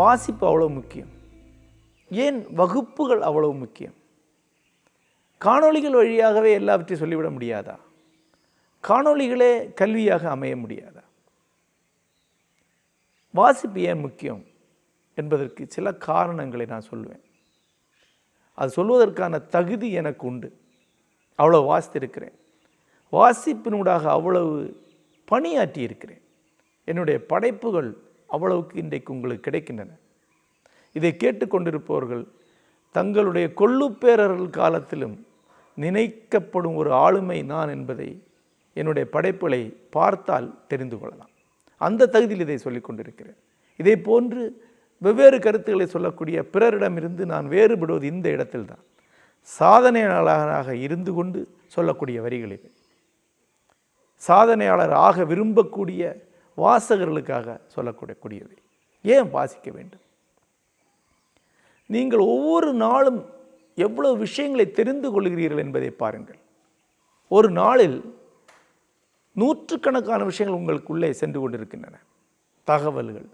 வாசிப்பு அவ்வளோ முக்கியம். ஏன் வகுப்புகள் அவ்வளவு முக்கியம்? காணொளிகள் வழியாகவே எல்லாவற்றையும் சொல்லிவிட முடியாதா? காணொளிகளே கல்வியாக அமைய முடியாதா? வாசிப்பு ஏன் முக்கியம் என்பதற்கு சில காரணங்களை நான் சொல்லுவேன் அது சொல்வதற்கான தகுதி எனக்கு உண்டு. அவ்வளோ வாசித்திருக்கிறேன். வாசிப்பினூடாக அவ்வளவு பணியாற்றி இருக்கிறேன் என்னுடைய படைப்புகள் அவ்வளவுக்கு இன்றைக்கு உங்களுக்கு கிடைக்கின்றன. இதை கேட்டுக்கொண்டிருப்பவர்கள் தங்களுடைய கொள்ளுப்பேரர்கள் காலத்திலும் நினைக்கப்படும் ஒரு ஆளுமை நான் என்பதை என்னுடைய படைப்புகளை பார்த்தால் தெரிந்து கொள்ளலாம். அந்த தகுதியில் இதை சொல்லிக் கொண்டிருக்கிறேன். இதே போன்று வெவ்வேறு கருத்துக்களை சொல்லக்கூடிய பிறரிடமிருந்து நான் வேறுபடுவது இந்த இடத்தில்தான். சாதனையாளராக இருந்து கொண்டு சொல்லக்கூடிய வரிகள் இவை சாதனையாளர் ஆக விரும்பக்கூடிய வாசகர்களுக்காக சொல்லக்கூடக்கூடியவை ஏன் வாசிக்க வேண்டும்? நீங்கள் ஒவ்வொரு நாளும் எவ்வளவு விஷயங்களை தெரிந்து கொள்கிறீர்கள் என்பதை பாருங்கள். ஒரு நாளில் நூற்றுக்கணக்கான விஷயங்கள் உங்களுக்குள்ளே சென்று கொண்டிருக்கின்றன. தகவல்கள்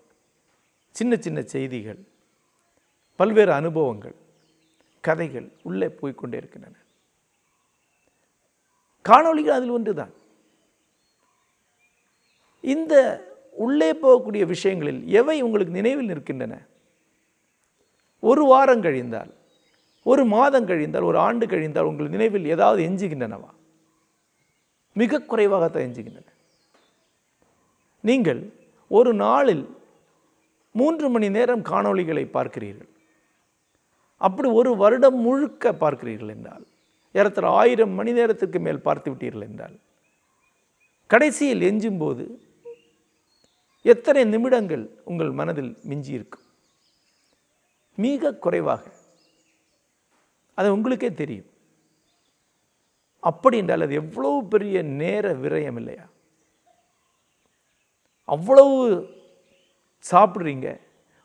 சின்ன சின்ன செய்திகள் பல்வேறு அனுபவங்கள் கதைகள் உள்ளே போய்கொண்டே இருக்கின்றன. காணொளிகள் அதில் ஒன்றுதான். இந்த உள்ளே போகக்கூடிய விஷயங்களில் எவை உங்களுக்கு நினைவில் நிற்கின்றன? ஒரு வாரம் கழிந்தால் ஒரு மாதம் கழிந்தால் ஒரு ஆண்டு கழிந்தால் உங்கள் நினைவில் ஏதாவது எஞ்சுகின்றனவா? மிக குறைவாகத்தான் எஞ்சுகின்றன. நீங்கள் ஒரு நாளில் மூன்று மணி நேரம் காணொளிகளை பார்க்கிறீர்கள். அப்படி ஒரு வருடம் முழுக்க பார்க்கிறீர்கள் என்றால் ஏறத்தர ஆயிரம் மணி நேரத்துக்கு மேல் பார்த்து விட்டீர்கள் என்றால் கடைசியில் எஞ்சும்போது எத்தனை நிமிடங்கள் உங்கள் மனதில் மிஞ்சி இருக்கும் மிக குறைவாக. அது உங்களுக்கே தெரியும். அப்படி என்றால் அது எவ்வளவு பெரிய நேர விரயம் இல்லையா? அவ்வளவு சாப்பிட்றீங்க.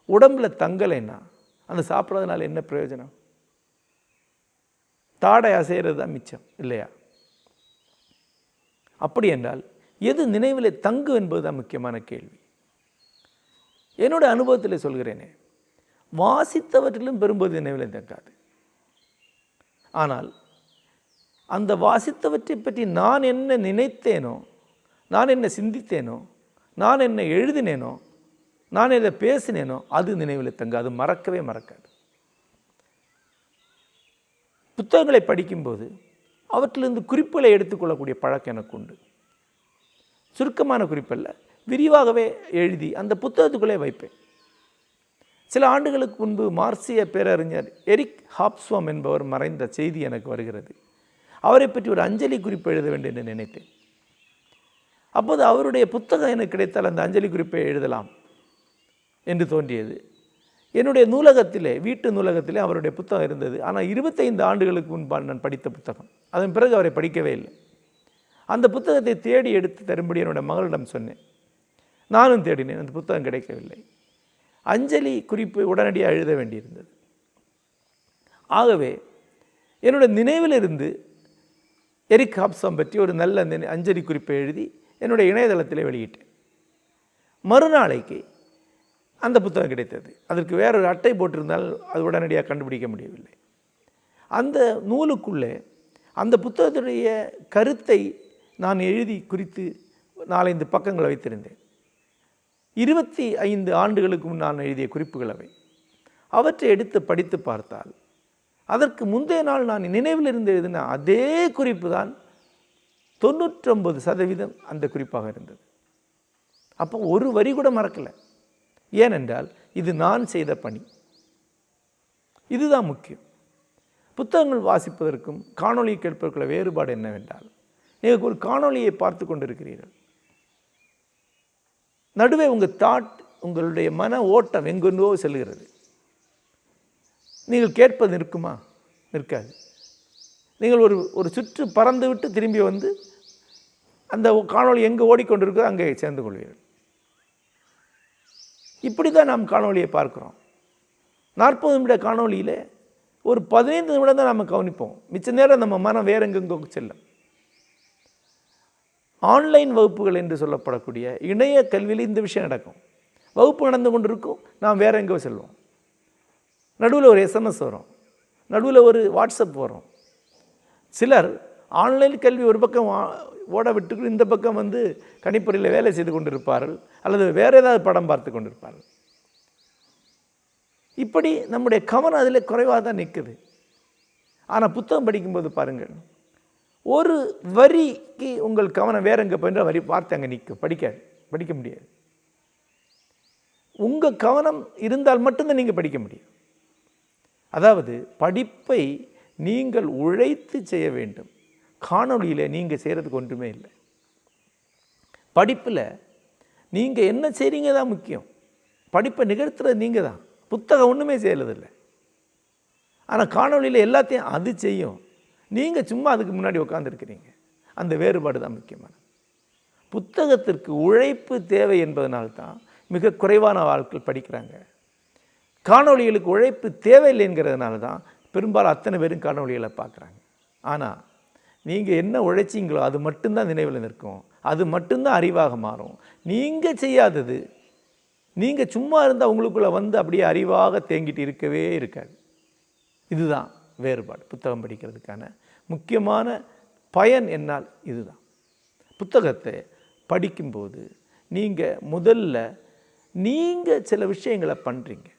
உடம்புல தங்கலைன்னா அந்த சாப்பிட்றதுனால என்ன பிரயோஜனம்? தாடை அசைகிறது தான் மிச்சம் இல்லையா? அப்படி என்றால் எது நினைவில் தங்கு என்பது தான் முக்கியமான கேள்வி. என்னோட அனுபவத்தில் சொல்கிறேனே வாசித்தவற்றிலும் பெரும்போது நினைவில் தங்காது ஆனால் அந்த வாசித்தவற்றை பற்றி நான் என்ன நினைத்தேனோ நான் என்ன சிந்தித்தேனோ நான் என்ன எழுதினேனோ நான் எதை பேசினேனோ அது நினைவில் தங்காது மறக்கவே மறக்காது. புத்தகங்களை படிக்கும்போது அவற்றிலிருந்து குறிப்புகளை எடுத்துக்கொள்ளக்கூடிய பழக்கம் எனக்கு உண்டு. சுருக்கமான குறிப்பல்ல விரிவாகவே எழுதி அந்த புத்தகத்துக்குள்ளே வைப்பேன். சில ஆண்டுகளுக்கு முன்பு மார்சிய பேரறிஞர் எரிக் ஹாப்ஸ்வாம் என்பவர் மறைந்த செய்தி எனக்கு வருகிறது. அவரை பற்றி ஒரு அஞ்சலி குறிப்பு எழுத வேண்டும் என்று நினைத்தேன். அப்போது அவருடைய புத்தகம் எனக்கு கிடைத்தால் அந்த அஞ்சலி குறிப்பை எழுதலாம் என்று தோன்றியது. என்னுடைய நூலகத்திலே வீட்டு நூலகத்திலே அவருடைய புத்தகம் இருந்தது. ஆனால் இருபத்தைந்து ஆண்டுகளுக்கு முன்பால் நான் படித்த புத்தகம். அதன் பிறகு அவரை படிக்கவே இல்லை. அந்த புத்தகத்தை தேடி எடுத்து தரும்படி என்னுடைய மகளிடம் சொன்னேன். நானும் தேடினேன் அந்த புத்தகம் கிடைக்கவில்லை. அஞ்சலி குறிப்பு உடனடியாக எழுத வேண்டியிருந்தது. ஆகவே என்னுடைய நினைவிலிருந்து எரிக் ஹாப்சம் பற்றி ஒரு நல்ல நினை அஞ்சலி குறிப்பை எழுதி என்னுடைய இணையதளத்தில் வெளியிட்டேன். மறுநாளைக்கு அந்த புத்தகம் கிடைத்தது. அதற்கு வேறொரு அட்டை போட்டிருந்தால் அது உடனடியாக கண்டுபிடிக்க முடியவில்லை. அந்த நூலுக்குள்ளே அந்த புத்தகத்துடைய கருத்தை நான் எழுதி குறித்து நாலைந்து பக்கங்களை வைத்திருந்தேன். இருபத்தி ஐந்து ஆண்டுகளுக்கு முன் நான் எழுதிய குறிப்புகள் அவை. அவற்றை எடுத்து படித்து பார்த்தால் அதற்கு முந்தைய நாள் நான் நினைவில் இருந்து எழுதின அதே குறிப்பு தான் தொண்ணூற்றொம்பது சதவீதம் அந்த குறிப்பாக இருந்தது. அப்போ ஒரு வரி கூட மறக்கலை. ஏனென்றால் இது நான் செய்த பணி. இதுதான் முக்கியம். புத்தகங்கள் வாசிப்பதற்கும் காணொளி கேட்பதற்குள்ள வேறுபாடு என்னவென்றால் நீங்கள் ஒரு காணொளியை பார்த்து கொண்டிருக்கிறீர்கள். நடுவே உங்கள் தாட் உங்களுடைய மன ஓட்டம் எங்கெங்கோ செல்கிறது. நீங்கள் கேட்பது நிற்குமா? நிற்காது. நீங்கள் ஒரு ஒரு சுற்று பறந்து விட்டு திரும்பி வந்து அந்த காணொளி எங்கே ஓடிக்கொண்டிருக்கோ அங்கே சேர்ந்து கொள்வீர்கள். இப்படி தான் நாம் காணொளியை பார்க்குறோம். நாற்பது நிமிட காணொளியில் ஒரு பதினைந்து நிமிடம் தான் நம்ம கவனிப்போம். மிச்ச நேரம் நம்ம மனம் வேற எங்கெங்கோ செல்லும். ஆன்லைன் வகுப்புகள் என்று சொல்லப்படக்கூடிய இணைய கல்வியில் இந்த விஷயம் நடக்கும். வகுப்பு நடந்து கொண்டிருக்கும். நாம் வேறு எங்கே செல்வோம். நடுவில் ஒரு எஸ்எம்எஸ் வரும். நடுவில் ஒரு வாட்ஸ்அப் வரும். சிலர் ஆன்லைன் கல்வி ஒரு பக்கம் ஓட விட்டு இந்த பக்கம் வந்து கணிப்பொறியில் வேலை செய்து கொண்டிருப்பார்கள். அல்லது வேறு ஏதாவது படம் பார்த்து கொண்டிருப்பார்கள். இப்படி நம்முடைய கவனம் அதில் குறைவாக தான் நிற்குது ஆனால் புத்தகம் படிக்கும்போது பாருங்கள். ஒரு வரிக்கு உங்கள் கவனம் வேற எங்கே போயின்ற வரி வார்த்தை அங்கே நிற்கும் படிக்காது. படிக்க முடியாது. உங்கள் கவனம் இருந்தால் மட்டும்தான் நீங்கள் படிக்க முடியும். அதாவது படிப்பை நீங்கள் உழைத்து செய்ய வேண்டும். காணொளியில் நீங்கள் செய்கிறதுக்கு ஒன்றுமே இல்லை. படிப்பில் நீங்கள் என்ன செய்கிறீங்க தான் முக்கியம். படிப்பை நிகழ்த்துறது நீங்கள் தான். புத்தகம் ஒன்றுமே செய்யறதில்லை. ஆனால் காணொலியில் எல்லாத்தையும் அது செய்யும். நீங்கள் சும்மா அதுக்கு முன்னாடி உட்காந்துருக்கிறீங்க அந்த வேறுபாடு தான் முக்கியமானது. புத்தகத்திற்கு உழைப்பு தேவை என்பதனால்தான் மிக குறைவான ஆட்கள் படிக்கிறாங்க. காணொளிகளுக்கு உழைப்பு தேவையில்லைங்கிறதுனால தான் பெரும்பாலும் அத்தனை பேரும் காணொளிகளை பார்க்குறாங்க. ஆனால் நீங்கள் என்ன உழைச்சிங்களோ அது மட்டும்தான் நினைவில் நிற்கும். அது மட்டும்தான் அறிவாக மாறும். நீங்கள் செய்யாதது நீங்கள் சும்மா இருந்தால் உங்களுக்குள்ளே வந்து அப்படியே அறிவாக தேங்கிட்டு இருக்கவே இருக்காது. இதுதான் வேறுபாடு புத்தகம் படிக்கிறதுக்கான முக்கியமான பயன் என்னால் இதுதான். புத்தகத்தை படிக்கும்போது நீங்கள் முதல்ல நீங்கள் சில விஷயங்களை பண்ணுறீங்க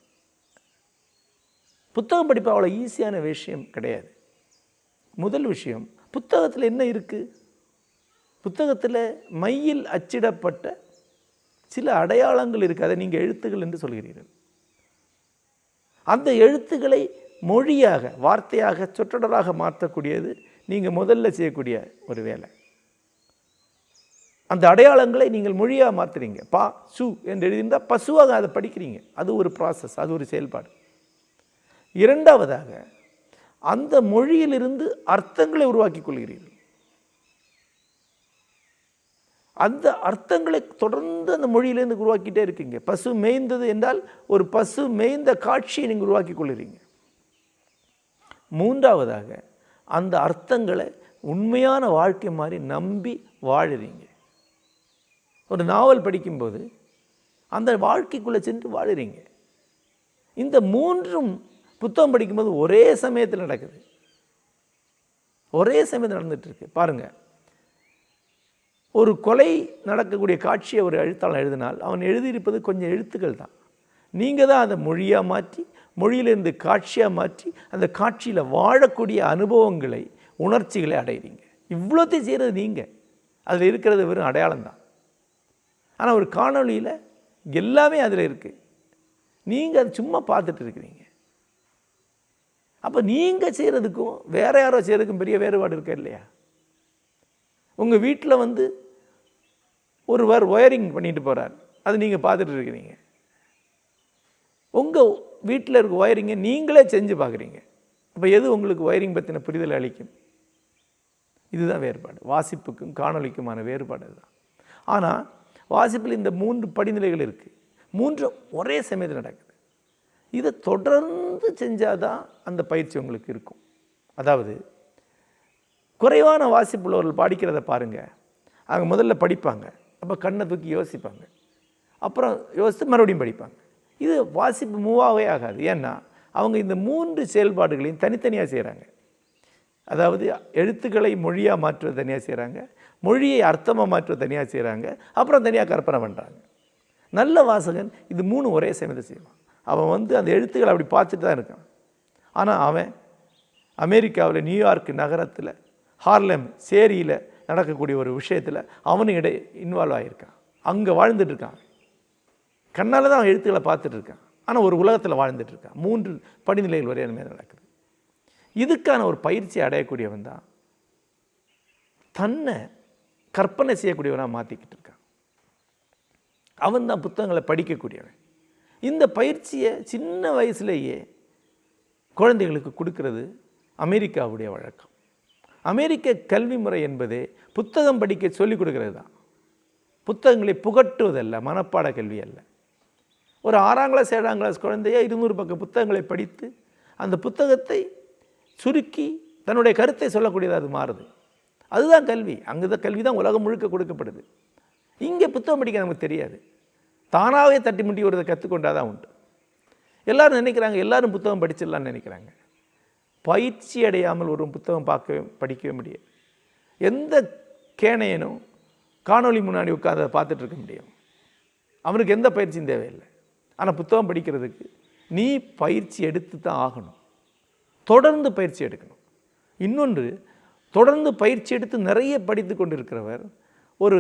புத்தகம் படிப்பு அவ்வளோ ஈஸியான விஷயம் கிடையாது. முதல் விஷயம் புத்தகத்தில் என்ன இருக்குது புத்தகத்தில் மையில் அச்சிடப்பட்ட சில அடையாளங்கள் இருக்குது அதை நீங்கள் எழுத்துக்கள் என்று சொல்கிறீர்கள். அந்த எழுத்துக்களை மொழியாக வார்த்தையாக சொற்றொடராக மாற்றக்கூடியது நீங்கள் முதல்ல செய்யக்கூடிய ஒரு வேலை. அந்த அடையாளங்களை நீங்கள் மொழியாக மாற்றுறீங்க பா சு என்று எழுதியிருந்தால் பசுவாக அதை படிக்கிறீங்க. அது ஒரு ப்ராசஸ் அது ஒரு செயல்பாடு. இரண்டாவதாக அந்த மொழியிலிருந்து அர்த்தங்களை உருவாக்கிக் கொள்கிறீர்கள். அந்த அர்த்தங்களை தொடர்ந்து அந்த மொழியிலேருந்து உருவாக்கிட்டே இருக்கீங்க. பசு மேய்ந்தது என்றால் ஒரு பசு மேய்ந்த காட்சியை நீங்கள் உருவாக்கி கொள்கிறீங்க. மூன்றாவதாக அந்த அர்த்தங்களை உண்மையான வாழ்க்கை மாதிரி நம்பி வாழுறீங்க. ஒரு நாவல் படிக்கும்போது அந்த வாழ்க்கைக்குள்ளே சென்று வாழுறீங்க. இந்த மூன்றும் புத்தகம் படிக்கும்போது ஒரே சமயத்தில் நடக்குது. ஒரே சமயத்தில் நடந்துகிட்ருக்கு. பாருங்கள் பாருங்க. ஒரு கொலை நடக்கக்கூடிய காட்சியை ஒரு எழுத்தாளன் எழுதினால் அவன் எழுதியிருப்பது கொஞ்சம் எழுத்துக்கள் தான். நீங்கள் தான் அதை மொழியாக மாற்றி மொழியிலிருந்து காட்சியாக மாற்றி அந்த காட்சியில் வாழக்கூடிய அனுபவங்களை உணர்ச்சிகளை அடையிறீங்க. இவ்வளோத்தையும் செய்கிறது நீங்கள் அதில் இருக்கிறது வெறும் அடையாளம் தான். ஆனால் ஒரு காணொளியில் எல்லாமே அதில் இருக்குது நீங்கள் அதை சும்மா பார்த்துட்டு இருக்கிறீங்க. அப்போ நீங்கள் செய்கிறதுக்கும் வேறு யாரோ செய்கிறதுக்கும் பெரிய வேறுபாடு இருக்கா இல்லையா? உங்கள் வீட்டில் வந்து ஒருவர் ஒயரிங் பண்ணிட்டு போகிறார் அது நீங்கள் பார்த்துட்டு இருக்கிறீங்க. உங்கள் வீட்டில் இருக்க ஒயரிங்கை நீங்களே செஞ்சு பார்க்குறீங்க. அப்போ எது உங்களுக்கு ஒயரிங் பற்றின புரிதல் அளிக்கும்? இதுதான் வேறுபாடு. வாசிப்புக்கும் காணொளிக்குமான வேறுபாடு அதுதான். ஆனால் வாசிப்பில் இந்த மூன்று படிநிலைகள் இருக்குது மூன்று ஒரே சமயத்தில் நடக்குது. இதை தொடர்ந்து செஞ்சால் தான் அந்த பயிற்சி உங்களுக்கு இருக்கும். அதாவது குறைவான வாசிப்புள்ளவர்கள் படிக்கிறத பாருங்கள் அவங்க முதல்ல படிப்பாங்க. அப்போ கண்ணை தூக்கி யோசிப்பாங்க. அப்புறம் யோசித்து மறுபடியும் படிப்பாங்க. இது வாசிப்பு மூவாகவே ஆகாது. ஏன்னா அவங்க இந்த மூன்று செயல்பாடுகளையும் தனித்தனியாக செய்கிறாங்க அதாவது எழுத்துக்களை மொழியாக மாற்றுவது தனியாக செய்கிறாங்க மொழியை அர்த்தமாக மாற்றுவது தனியாக செய்கிறாங்க அப்புறம் தனியாக கற்பனை பண்ணுறாங்க நல்ல வாசகன் இது மூணு ஒரே சமயத்தை செய்வான். அவன் வந்து அந்த எழுத்துக்களை அப்படி பார்த்துட்டு தான் இருக்கான். ஆனால் அவன் அமெரிக்காவில் நியூயார்க் நகரத்தில் ஹார்லெம் சேரியில் நடக்கக்கூடிய ஒரு விஷயத்தில் அவனும் இடை இன்வால்வ் ஆகியிருக்கான் அங்கே வாழ்ந்துட்டு இருக்கான் கண்ணால் தான் அவன் எழுத்துக்களை பார்த்துட்டு இருக்கான். ஆனால் ஒரு உலகத்தில் வாழ்ந்துட்டு இருக்கான். மூன்று படிநிலைகள் ஒரே மேலே நடக்குது. இதுக்கான ஒரு பயிற்சி அடையக்கூடியவன் தான் தன்னை கற்பனை செய்யக்கூடியவனாக மாற்றிக்கிட்டு இருக்கான். அவன் தான் புத்தகங்களை படிக்கக்கூடியவன். இந்த பயிற்சியை சின்ன வயசுலேயே குழந்தைகளுக்கு கொடுக்கறது அமெரிக்காவுடைய வழக்கம். அமெரிக்க கல்வி முறை என்பதே புத்தகம் படிக்க சொல்லிக் கொடுக்கறது தான். புத்தகங்களை புகட்டுவதல்ல மனப்பாட கல்வி அல்ல. ஒரு ஆறாம் கிளாஸ் ஏழாம் கிளாஸ் குழந்தைய இருநூறு பக்கம் புத்தகங்களை படித்து அந்த புத்தகத்தை சுருக்கி தன்னுடைய கருத்தை சொல்லக்கூடியது அது மாறுது. அதுதான் கல்வி. அங்கே தான் கல்வி தான் உலகம் முழுக்க கொடுக்கப்படுது. இங்கே புத்தகம் படிக்க நமக்கு தெரியாது. தானாகவே தட்டி முட்டி வருதை கற்றுக்கொண்டால் தான் உண்டு. எல்லோரும் நினைக்கிறாங்க எல்லோரும் புத்தகம் படிச்சிடலான்னு நினைக்கிறாங்க. பயிற்சி அடையாமல் ஒரு புத்தகம் பார்க்கவே படிக்கவே முடியாது. எந்த கேணையனும் காணொளி முன்னாடி உட்காந்து பார்த்துட்ருக்க முடியும். அவனுக்கு எந்த பயிற்சியும் தேவையில்லை. ஆனால் புத்தகம் படிக்கிறதுக்கு நீ பயிற்சி எடுத்து தான் ஆகணும். தொடர்ந்து பயிற்சி எடுக்கணும். இன்னொன்று தொடர்ந்து பயிற்சி எடுத்து நிறைய படித்து கொண்டிருக்கிறவர் ஒரு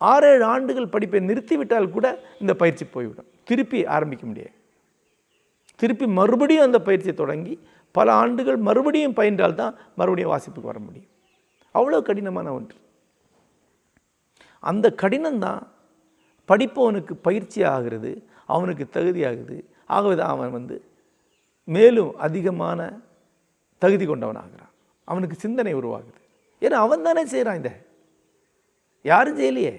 ஆறேழு ஆண்டுகள் படிப்பை நிறுத்திவிட்டால் கூட இந்த பயிற்சி போய்விடும். திருப்பி ஆரம்பிக்க முடியாது. திருப்பி மறுபடியும் அந்த பயிற்சியை தொடங்கி பல ஆண்டுகள் மறுபடியும் பயின்றால் தான் மறுபடியும் வாசிப்புக்கு வர முடியும். அவ்வளோ கடினமான ஒன்று. அந்த கடினம்தான் படிப்பவனுக்கு பயிற்சி ஆகிறது அவனுக்கு தகுதியாகுது. ஆகவே தான் அவன் வந்து மேலும் அதிகமான தகுதி கொண்டவனாகிறான். அவனுக்கு சிந்தனை உருவாகுது. ஏன்னா அவன் தானே செய்கிறான் இதை யாரும் செய்யலையே.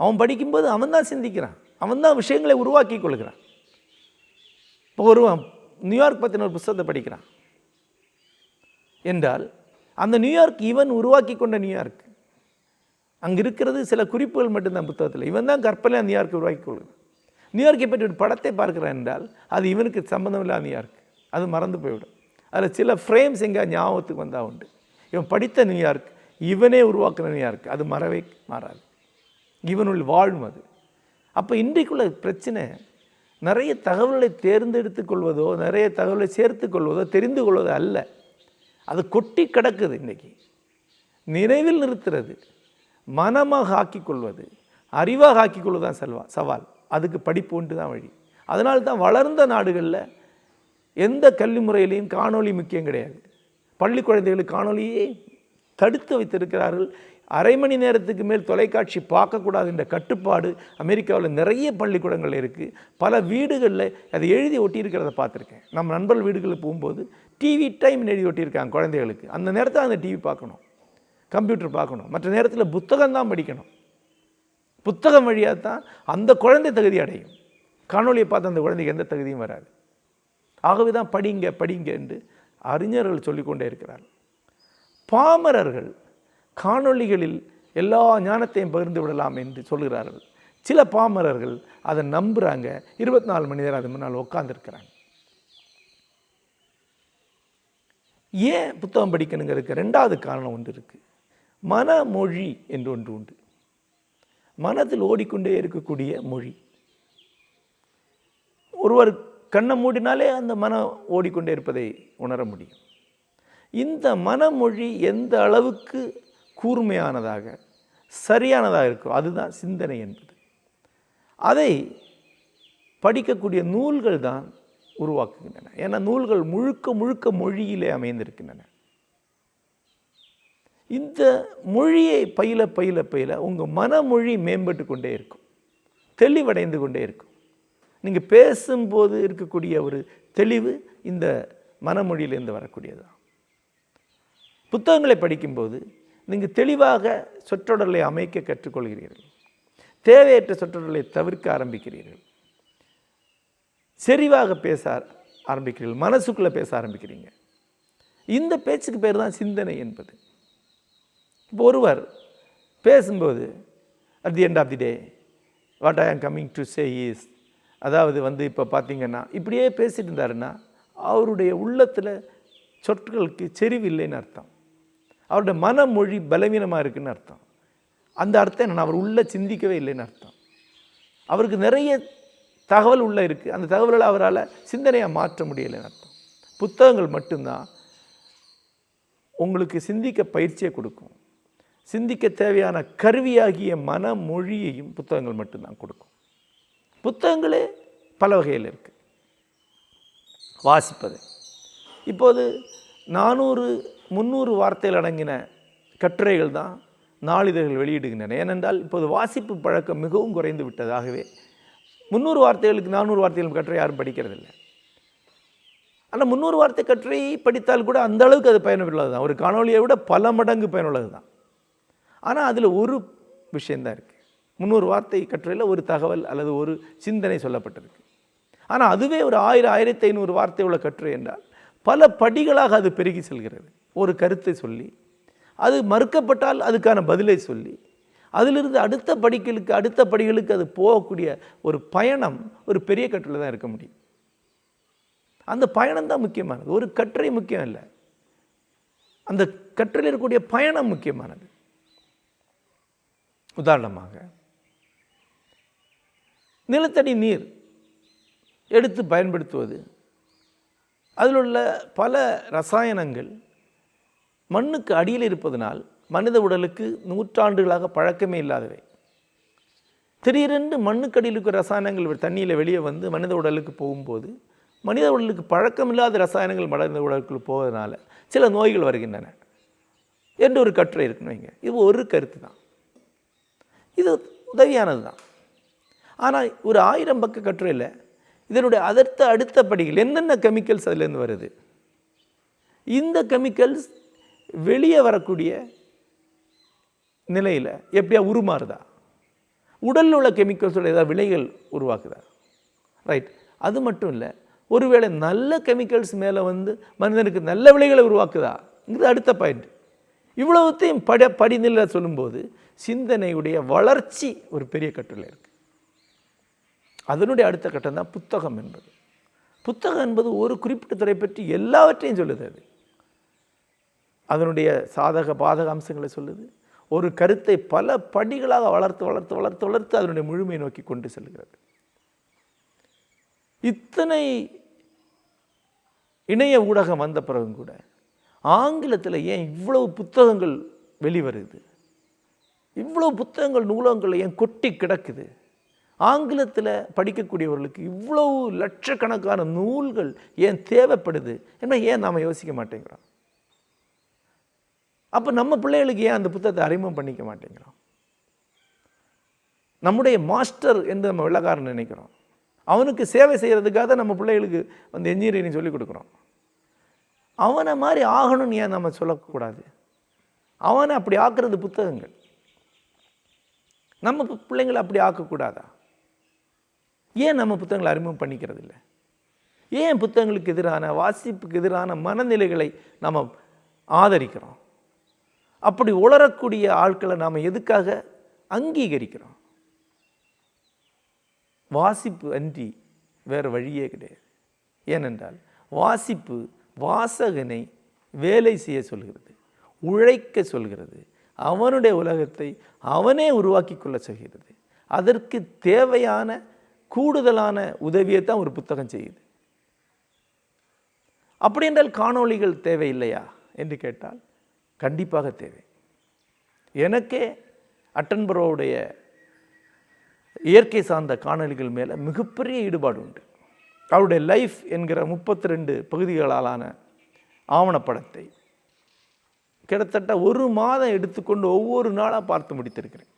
அவன் படிக்கும்போது அவன் தான் சிந்திக்கிறான். அவன் தான் விஷயங்களை உருவாக்கி கொள்கிறான். இப்போ ஒருவன் நியூயார்க் பற்றின ஒரு புஸ்தகத்தை படிக்கிறான். என்றால் அந்த நியூயார்க் இவன் உருவாக்கி கொண்ட நியூயார்க் அங்கே இருக்கிறது சில குறிப்புகள் மட்டும்தான் புத்தகத்தில். இவன் தான் கற்பனை நியூயார்க் உருவாக்கி கொள்கிறான். நியூயார்க்கை பற்றி ஒரு படத்தை பார்க்கிறான் என்றால் அது இவனுக்கு சம்மந்தம் இல்லாத நியூயார்க் அது மறந்து போய்விடும். அதில் சில ஃப்ரேம்ஸ் எங்கே ஞாபகத்துக்கு வந்தால் உண்டு. இவன் படித்த நியூயார்க் இவனே உருவாக்குன நியூயார்க் அது மறவே மாறாது. இவனுள் வாழும் அது. அப்போ இன்றைக்குள்ள பிரச்சனை நிறைய தகவல்களை தேர்ந்தெடுத்து கொள்வதோ நிறைய தகவலை சேர்த்து கொள்வதோ தெரிந்து கொள்வதோ அல்ல. அது கொட்டி கிடக்குது இன்றைக்கி. நினைவில் நிறுத்துறது மனமாக ஆக்கிக்கொள்வது அறிவாக ஆக்கிக்கொள்வது தான் செல்வா சவால். அதுக்கு படிப்பு ஒன்று தான் வழி. அதனால தான் வளர்ந்த நாடுகளில் எந்த கல்வி முறையிலையும் காணொளி முக்கியம் கிடையாது. பள்ளி குழந்தைகளுக்கு காணொளியே தடுத்து வைத்திருக்கிறார்கள். அரை மணி நேரத்துக்கு மேல் தொலைக்காட்சி பார்க்கக்கூடாது என்ற கட்டுப்பாடு அமெரிக்காவில் நிறைய பள்ளிக்கூடங்கள் இருக்குது பல வீடுகளில் அதை எழுதி ஒட்டியிருக்கிறத பார்த்துருக்கேன். நம்ம நண்பர்கள் வீடுகளுக்கு போகும்போது டிவி டைம் எழுதி ஒட்டியிருக்காங்க குழந்தைகளுக்கு. அந்த நேரத்தில் அந்த டிவி பார்க்கணும். கம்ப்யூட்டர் பார்க்கணும். மற்ற நேரத்தில் புத்தகம் தான் படிக்கணும். புத்தகம் வழியாக தான் அந்த குழந்தை தகுதி அடையும். காணொலியை பார்த்து அந்த குழந்தைக்கு எந்த தகுதியும் வராது. ஆகவே தான் படிங்க படிங்க என்று அறிஞர்கள் சொல்லிக்கொண்டே இருக்கிறார்கள் பாமரர்கள் காணொளிகளில் எல்லா ஞானத்தையும் பகிர்ந்து விடலாம் என்று சொல்கிறார்கள். சில பாமரர்கள் அதை நம்புகிறாங்க இருபத்தி நாலு மணி நேரம் அது முன்னால் உட்காந்துருக்கிறாங்க ஏன் புத்தகம் படிக்கணுங்கிறதுக்கு ரெண்டாவது காரணம் ஒன்று இருக்குது மனமொழி என்று ஒன்று உண்டு. மனதில் ஓடிக்கொண்டே இருக்கக்கூடிய மொழி. ஒருவர் கண்ணை மூடினாலே அந்த மனம் ஓடிக்கொண்டே இருப்பதை உணர முடியும். இந்த மனமொழி எந்த அளவுக்கு கூர்மையானதாக சரியானதாக இருக்கோ அதுதான் சிந்தனை என்பது. அதை படிக்கக்கூடிய நூல்கள் தான் உருவாக்குகின்றன. ஏன்னா நூல்கள் முழுக்க முழுக்க மொழியிலே அமைந்திருக்கின்றன. இந்த மொழியை பயில பயில பயில உங்கள் மனமொழி மேம்பட்டு கொண்டே இருக்கும். தெளிவடைந்து கொண்டே இருக்கும். நீங்கள் பேசும்போது இருக்கக்கூடிய ஒரு தெளிவு இந்த மனமொழியிலேருந்து வரக்கூடியதுதான் புத்தகங்களை படிக்கும்போது நீங்கள் தெளிவாக சொற்றொடர்களை அமைக்க கற்றுக்கொள்கிறீர்கள். தேவையற்ற சொற்றொடர்களை தவிர்க்க ஆரம்பிக்கிறீர்கள். செறிவாக பேச ஆரம்பிக்கிறீர்கள். மனசுக்குள்ளே பேச ஆரம்பிக்கிறீங்க. இந்த பேச்சுக்கு பேர் தான் சிந்தனை என்பது. இப்போ ஒருவர் பேசும்போது at the end of the day what I am coming to say is அதாவது வந்து இப்போ பார்த்திங்கன்னா இப்படியே பேசிட்டு இருந்தாருன்னா அவருடைய உள்ளத்தில் சொற்களுக்கு செறிவு இல்லைன்னு அர்த்தம். அவருடைய மனமொழி பலவீனமாக இருக்குதுன்னு அர்த்தம். அந்த அர்த்தம் என்னென்னா அவர் உள்ளே சிந்திக்கவே இல்லைன்னு அர்த்தம். அவருக்கு நிறைய தகவல் உள்ளே இருக்குது அந்த தகவல்களை அவரால் சிந்தனையாக மாற்ற முடியலைன்னு அர்த்தம். புத்தகங்கள் மட்டும்தான் உங்களுக்கு சிந்திக்க பயிற்சியை கொடுக்கும். சிந்திக்க தேவையான கருவியாகிய மனமொழியையும் புத்தகங்கள் மட்டும்தான் கொடுக்கும். புத்தகங்களே பல வகையில் இருக்குது வாசிப்பது. இப்போது நானூறு முந்நூறு வார்த்தைகள் அடங்கின கட்டுரைகள் தான் நாளிதழ்கள் வெளியிடுகின்றன. ஏனென்றால் இப்போது வாசிப்பு பழக்கம் மிகவும் குறைந்து விட்டதாகவே முந்நூறு வார்த்தைகளுக்கு நானூறு வார்த்தைகள் கட்டுரை யாரும் படிக்கிறதில்லை. ஆனால் முந்நூறு வார்த்தை கட்டுரை படித்தால் கூட அந்த அளவுக்கு அது பயனுள்ளது தான் ஒரு காணொலியை விட பல மடங்கு பயனுள்ளது தான் ஆனால் அதில் ஒரு விஷயந்தான் இருக்குது முந்நூறு வார்த்தை கட்டுரையில் ஒரு தகவல் அல்லது ஒரு சிந்தனை சொல்லப்பட்டிருக்கு. ஆனால் அதுவே ஒரு ஆயிரம் ஆயிரத்தி ஐநூறு வார்த்தை உள்ள கட்டுரை என்றால் பல படிகளாக அது பெருகி செல்கிறது. ஒரு கருத்தை சொல்லி அது மறுக்கப்பட்டால் அதுக்கான பதிலை சொல்லி அதிலிருந்து அடுத்த படிகளுக்கு அடுத்த படிகளுக்கு அது போகக்கூடிய ஒரு பயணம் ஒரு பெரிய கட்டுரையில் தான் இருக்க முடியும். அந்த பயணம் தான் முக்கியமானது. ஒரு கட்டுரை முக்கியம் இல்லை. அந்த கட்டுரையில் இருக்கக்கூடிய பயணம் முக்கியமானது. உதாரணமாக நிலத்தடி நீர் எடுத்து பயன்படுத்துவது அதில் உள்ள பல ரசாயனங்கள் மண்ணுக்கு அடியில் இருப்பதனால் மனித உடலுக்கு நூற்றாண்டுகளாக பழக்கமே இல்லாதவை. திடீரென்று மண்ணுக்கு அடியில் இருக்கிற ரசாயனங்கள் தண்ணியில் வெளியே வந்து மனித உடலுக்கு போகும்போது மனித உடலுக்கு பழக்கமில்லாத ரசாயனங்கள் மனித உடலுக்குள் போவதனால சில நோய்கள் வருகின்றன. என்று ஒரு கட்டுரை இருக்குன்னு வைங்க. இது ஒரு கருத்து தான் இது உதவியானது தான் ஆனால் ஒரு ஆயிரம் பக்க கட்டுரையில் இதனுடைய அடுத்த அடுத்த படிகள் என்னென்ன கெமிக்கல்ஸ் அதுலேருந்து வருது? இந்த கெமிக்கல்ஸ் வெளியே வரக்கூடிய நிலையில் எப்படியா உருமாறுதா? உடலில் உள்ள கெமிக்கல்ஸோட ஏதாவது விலைகள் உருவாக்குதா? ரைட் அது மட்டும் இல்லை ஒருவேளை நல்ல கெமிக்கல்ஸ் மேலே வந்து மனிதனுக்கு நல்ல விலைகளை உருவாக்குதா? இது அடுத்த பாயிண்ட் இவ்வளவுத்தையும் பட படிநிலை சொல்லும்போது சிந்தனையுடைய வளர்ச்சி ஒரு பெரிய கட்டுரை இருக்குது அதனுடைய அடுத்த கட்டம் தான் புத்தகம் என்பது. புத்தகம் என்பது ஒரு குறிப்பிட்ட துறை பற்றி எல்லாவற்றையும் சொல்லுது அது. அதனுடைய சாதக பாதக அம்சங்களை சொல்லுது. ஒரு கருத்தை பல படிகளாக வளர்த்து வளர்த்து வளர்த்து வளர்த்து அதனுடைய முழுமையை நோக்கி கொண்டு செல்கிறது. இத்தனை இணைய ஊடகம் வந்த பிறகும் கூட ஆங்கிலத்தில் ஏன் இவ்வளவு புத்தகங்கள் வெளிவருது? இவ்வளோ புத்தகங்கள் நூலகங்கள் ஏன் கொட்டி கிடக்குது? ஆங்கிலத்தில் படிக்கக்கூடியவர்களுக்கு இவ்வளவு லட்சக்கணக்கான நூல்கள் ஏன் தேவைப்படுது? என்ன ஏன் நாம் யோசிக்க மாட்டேங்கிறோம்? அப்போ நம்ம பிள்ளைகளுக்கு ஏன் அந்த புத்தகத்தை அறிமுகம் பண்ணிக்க மாட்டேங்கிறோம்? நம்முடைய மாஸ்டர் என்று நம்ம வெள்ளக்காரன் நினைக்கிறோம். அவனுக்கு சேவை செய்கிறதுக்காக தான் நம்ம பிள்ளைகளுக்கு வந்து என்ஜினியரிங் சொல்லிக் கொடுக்குறோம். அவனை மாதிரி ஆகணும்னு ஏன் நம்ம சொல்லக்கூடாது? அவனை அப்படி ஆக்குறது புத்தகங்கள். நம்ம பிள்ளைங்களை அப்படி ஆக்கக்கூடாதா? ஏன் நம்ம புத்தகங்களை அறிமுகம் பண்ணிக்கிறது இல்லை ஏன் புத்தகங்களுக்கு எதிரான வாசிப்புக்கு எதிரான மனநிலைகளை நாம் ஆதரிக்கிறோம்? அப்படி உளரக்கூடிய ஆட்களை நாம் எதுக்காக அங்கீகரிக்கிறோம்? வாசிப்பு அன்றி வேறு வழியே கிடையாது. ஏனென்றால் வாசிப்பு வாசகனை வேலை செய்ய சொல்கிறது உழைக்க சொல்கிறது அவனுடைய உலகத்தை அவனே உருவாக்கி கொள்ள செய்கிறது. அதற்கு தேவையான கூடுதலான உதவியை தான் ஒரு புத்தகம் செய்யுது. அப்படி என்றால் காணொளிகள் தேவையில்லையா என்று கேட்டால் கண்டிப்பாக தேவை. எனக்கே அட்டன்பரோவுடைய இயற்கை சார்ந்த காணொளிகள் மேலே மிகப்பெரிய ஈடுபாடு உண்டு. அவருடைய லைஃப் என்கிற முப்பத்தி ரெண்டு பகுதிகளாலான ஆவணப்படத்தை கிட்டத்தட்ட ஒரு மாதம் எடுத்துக்கொண்டு ஒவ்வொரு நாளாக பார்த்து முடித்திருக்கிறேன்.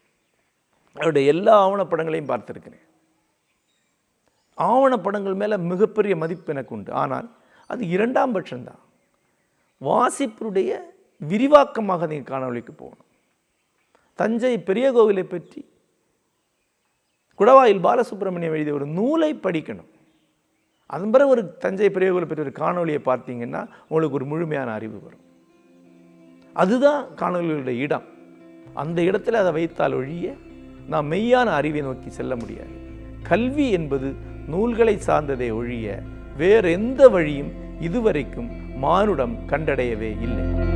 அவருடைய எல்லா ஆவணப்படங்களையும் பார்த்துருக்கிறேன். ஆவணப்படங்கள் மேலே மிகப்பெரிய மதிப்பு எனக்கு உண்டு. ஆனால் அது இரண்டாம் பட்சம்தான். வாசிப்புடைய விரிவாக்கமாக நீங்கள் காணொளிக்கு போகணும். தஞ்சை பெரிய கோவிலை பற்றி குடவாயில் பாலசுப்ரமணியம் எழுதிய ஒரு நூலை படிக்கணும். அதன் பிறகு ஒரு தஞ்சை பெரிய கோவிலை பற்றி ஒரு காணொளியை பார்த்தீங்கன்னா உங்களுக்கு ஒரு முழுமையான அறிவு வரும். அதுதான் காணொலிகளுடைய இடம். அந்த இடத்துல அதை வைத்தால் ஒழிய நாம் மெய்யான அறிவை நோக்கி செல்ல முடியாது. கல்வி என்பது நூல்களை சார்ந்ததை ஒழிய வேறெந்த வழியும் இதுவரைக்கும் மானுடம் கண்டடையவே இல்லை.